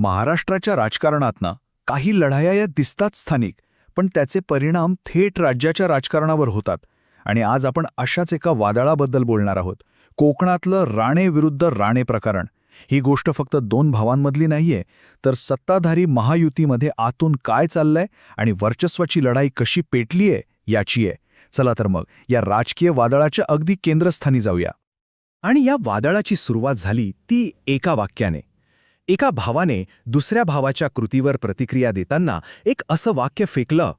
महाराष्ट्राच्या राजकारणातनं काही लढाया या दिसतात स्थानिक पण त्याचे परिणाम थेट राज्याच्या राजकारणावर होतात. आणि आज आपण अशाच एका वादळाबद्दल बोलणार आहोत. कोकणातलं राणे विरुद्ध राणे प्रकरण. ही गोष्ट फक्त दोन भावांमधली नाहीये तर सत्ताधारी महायुतीमध्ये आतून काय चाललंय आणि वर्चस्वाची लढाई कशी पेटलीये याची आहे चला तर मग या राजकीय वादळाच्या अगदी केंद्रस्थानी जाऊया. आणि या वादळाची सुरुवात झाली ती एका वाक्याने. एका भावाने दुसऱ्या भावाच्या कृतीवर प्रतिक्रिया देताना एक असं वाक्य फेकलं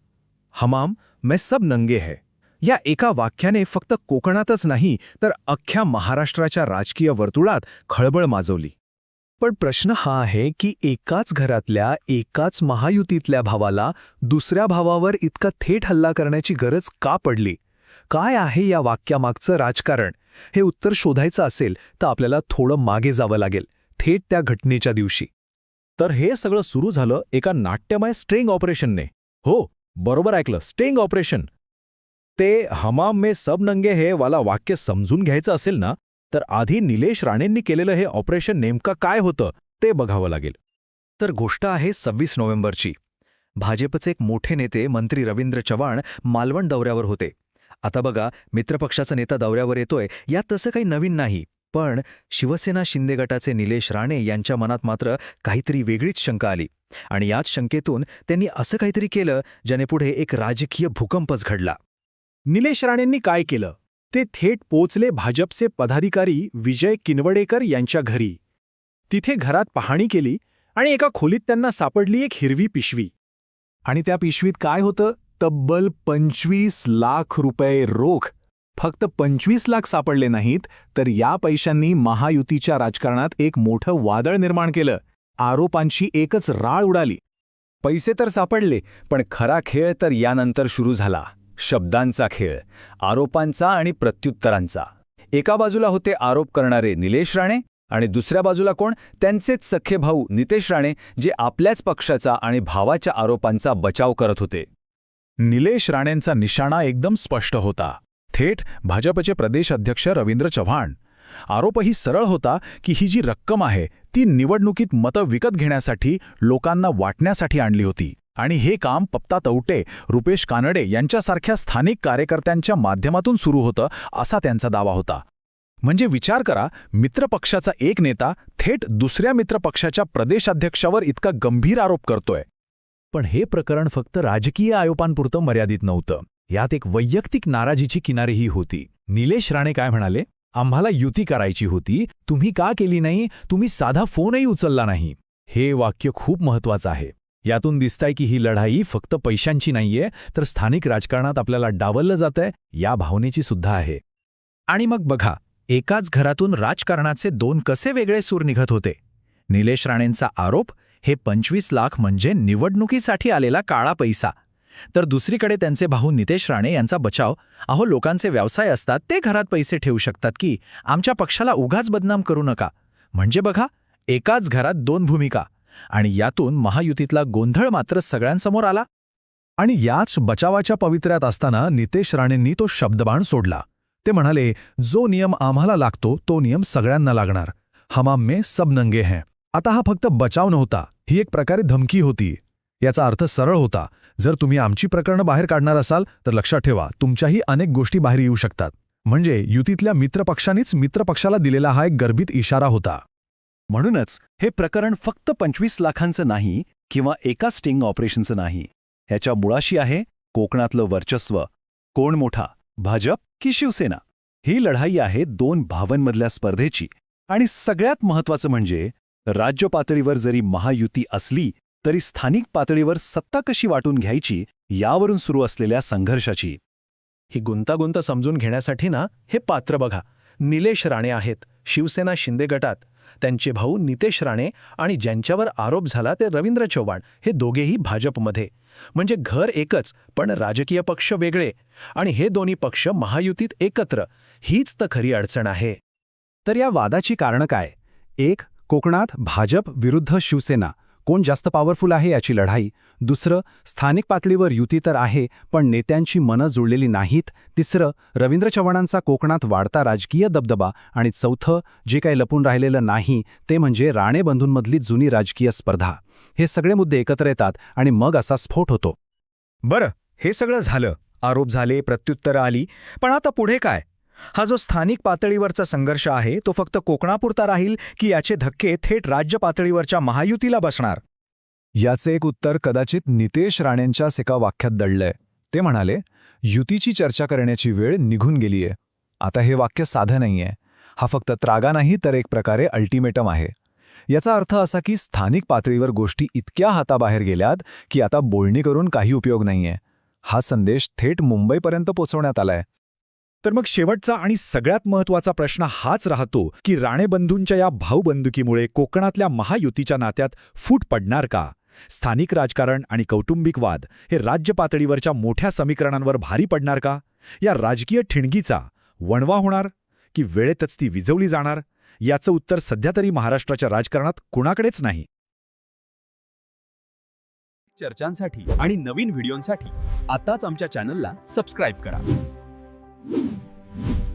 हमाम मैं सब नंगे है. या एका वाक्याने फक्त कोकणातच नाही तर अख्ख्या महाराष्ट्राच्या राजकीय वर्तुळात खळबळ माजवली. पण प्रश्न हा आहे की एकाच घरातल्या एकाच महायुतीतल्या भावाला दुसऱ्या भावावर इतका थेट हल्ला करण्याची गरज का पडली? काय आहे या वाक्यामागचं राजकारण? हे उत्तर शोधायचं असेल तर आपल्याला थोडं मागे जावं लागेल. थेट त्या घटनेच्या दिवशी. तर हे सगळं सुरू झालं एका नाट्यमय स्ट्रिंग ऑपरेशनने. हो बरोबर ऐकलं स्टिंग ऑपरेशन. ते हमाम मे सब नंगे हे वाला वाक्य समजून घ्यायचं असेल ना तर आधी निलेश राणेंनी केलेलं हे ऑपरेशन नेमकं काय होतं ते बघावं लागेल. तर गोष्ट आहे सव्वीस नोव्हेंबरची. भाजपचे एक मोठे नेते मंत्री रवींद्र चव्हाण मालवण दौऱ्यावर होते. आता बघा मित्रपक्षाचा नेता दौऱ्यावर येतोय यात तसं काही नवीन नाही. पण शिवसेना शिंदे गटाचे निलेश राणे यांच्या मनात मात्र काहीतरी वेगळीच शंका आली. आणि याच शंकेतून त्यांनी असं काहीतरी केलं ज्याने पुढे एक राजकीय भूकंपच घडला. निलेश राणेंनी काय केलं? ते थेट पोचले भाजपचे पदाधिकारी विजय किनवडेकर यांच्या घरी. तिथे घरात पाहणी केली आणि एका खोलीत त्यांना सापडली एक हिरवी पिशवी. आणि त्या पिशवीत काय होतं? तब्बल पंचवीस लाख रुपये रोख. फक्त पंचवीस लाख सापडले नाहीत तर या पैशांनी महायुतीच्या राजकारणात एक मोठं वादळ निर्माण केलं. आरोपांची एकच राळ उडाली. पैसे तर सापडले पण खरा खेळ तर यानंतर सुरू झाला. शब्दांचा खेळ आरोपांचा आणि प्रत्युत्तरांचा. एका बाजूला होते आरोप करणारे निलेश राणे आणि दुसऱ्या बाजूला कोण? त्यांचेच सख्खे भाऊ नितेश राणे जे आपल्याच पक्षाचा आणि भावाच्या आरोपांचा बचाव करत होते. निलेश राणेंचा निशाणा एकदम स्पष्ट होता. थेट भाजपचे प्रदेश अध्यक्ष रवींद्र चव्हाण. आरोपही सरळ होता की ही जी रक्कम आहे ती निवडणुकीत मतं विकत घेण्यासाठी लोकांना वाटण्यासाठी आणली होती. आणि हे काम पप्ता तवटे रुपेश कानडे यांच्यासारख्या स्थानिक कार्यकर्त्यांच्या माध्यमातून सुरू होतं असा त्यांचा दावा होता. म्हणजे विचार करा मित्रपक्षाचा एक नेता थेट दुसऱ्या मित्रपक्षाच्या प्रदेशाध्यक्षावर इतका गंभीर आरोप करतोय. पण हे प्रकरण फक्त राजकीय आयोपांपुरतं मर्यादित नव्हतं. यात एक वैयक्तिक नाराजीची किनारीही होती. निलेश राणे काय म्हणाले? आम्हाला युती करायची होती. तुम्ही का केली नाही? तुम्ही साधा फोनही उचलला नाही. हे वाक्य खूप महत्वाचं आहे. यातून दिसतंय की ही लढाई फक्त पैशांची नाहीये तर स्थानिक राजकारणात आपल्याला डावललं जातंय या भावनेची सुद्धा आहे. आणि मग बघा एकाच घरातून राजकारणाचे दोन कसे वेगळे सूर निघत होते? निलेश राणेंचा आरोप हे पंचवीस लाख म्हणजे निवडणुकीसाठी आलेला काळा पैसा. तर दुसरीकडे त्यांचे भाऊ नितेश राणे यांचा बचाव. अहो लोकांचे व्यवसाय असतात ते घरात पैसे ठेवू शकतात की? आमच्या पक्षाला उगाच बदनाम करू नका. म्हणजे बघा एकाच घरात दोन भूमिका. आणि यातून महायुतीतला गोंधळ मात्र सगळ्यांसमोर आला. आणि याच बचावाच्या पवित्र्यात असताना नितेश राणेंनी तो शब्दबाण सोडला. ते म्हणाले जो नियम आम्हाला लागतो तो नियम सगळ्यांना लागणार. हमाम में सब नंगे हैं. आता हा फक्त बचाव नव्हता ही एक प्रकारे धमकी होती. याचा अर्थ सरळ होता. जर तुम्ही आमची प्रकरणं बाहेर काढणार असाल तर लक्षात ठेवा तुमच्याही अनेक गोष्टी बाहेर येऊ शकतात. म्हणजे युतीतल्या मित्रपक्षांनीच मित्रपक्षाला दिलेला हा एक गर्भित इशारा होता. म्हणूनच हे प्रकरण फक्त पंचवीस लाखांचं नाही किंवा एका स्टिंग ऑपरेशनचं नाही. ह्याच्या मुळाशी आहे कोकणातलं वर्चस्व. कोण मोठा? भाजप की शिवसेना? ही लढाई आहे दोन भावांमधल्या स्पर्धेची. आणि सगळ्यात महत्वाचं म्हणजे राज्य पातळीवर जरी महायुती असली तरी स्थानिक पातळीवर सत्ता कशी वाटून घ्यायची यावरून सुरू असलेल्या संघर्षाची. ही गुंतागुंत समजून घेण्यासाठी ना हे पात्र बघा. निलेश राणे आहेत शिवसेना शिंदे गटात. त्यांचे भाऊ नितेश राणे आणि ज्यांच्यावर आरोप झाला ते रवींद्र चव्हाण हे दोघेही भाजपमध्ये. म्हणजे घर एकच पण राजकीय पक्ष वेगळे. आणि हे दोन्ही पक्ष महायुतीत एकत्र. हीच तर खरी अडचण आहे. तर या वादाची कारणं काय? एक कोकणात भाजप विरुद्ध शिवसेना. कोण जास्त पॉवरफुल आहे याची लढाई? दुसरं स्थानिक पातळीवर युती तर आहे पण नेत्यांची मनं जुळलेली नाहीत. तिसरं रवींद्र चव्हाणांचा कोकणात वाढता राजकीय दबदबा. आणि चौथं जे काही लपून राहिलेलं नाही ते म्हणजे राणे बंधूंमधली जुनी राजकीय स्पर्धा. हे सगळे मुद्दे एकत्र येतात आणि मग असा स्फोट होतो. बरं हे सगळं झालं. आरोप झाले प्रत्युत्तरं आली. पण आता पुढे काय? हा जो स्थानिक पातळीवरचा संघर्ष आहे तो फक्त कोकणापुरता राहील की याचे धक्के थेट राज्य पातळीवरच्या महायुतीला बसणार? याचे एक उत्तर कदाचित नितेश राणेंच्याच एका वाक्यात दडलंय. ते म्हणाले युतीची चर्चा करण्याची वेळ निघून गेलीये. आता हे वाक्य साधं नाहीये. हा फक्त त्रागा नाही तर एक प्रकारे अल्टिमेटम आहे. याचा अर्थ असा की स्थानिक पातळीवर गोष्टी इतक्या हाताबाहेर गेल्यात की आता बोलणी करून काही उपयोग नाहीये. हा संदेश थेट मुंबईपर्यंत पोचवण्यात आलाय. तर मग शेवटचा आणि सगळ्यात महत्त्वाचा प्रश्न हाच राहतो की राणेबंधूंच्या या भाऊबंदुकीमुळे कोकणातल्या महायुतीच्या नात्यात फूट पडणार का? स्थानिक राजकारण आणि कौटुंबिक वाद हे राज्य पातळीवरच्या मोठ्या समीकरणांवर भारी पडणार का? या राजकीय ठिणगीचा वणवा होणार की वेळेतच ती विजवली जाणार? याचं उत्तर सध्या तरी महाराष्ट्राच्या राजकारणात कुणाकडेच नाही. चर्चांसाठी आणि नवीन व्हिडिओंसाठी आताच आमच्या चॅनलला सबस्क्राईब करा. フッ。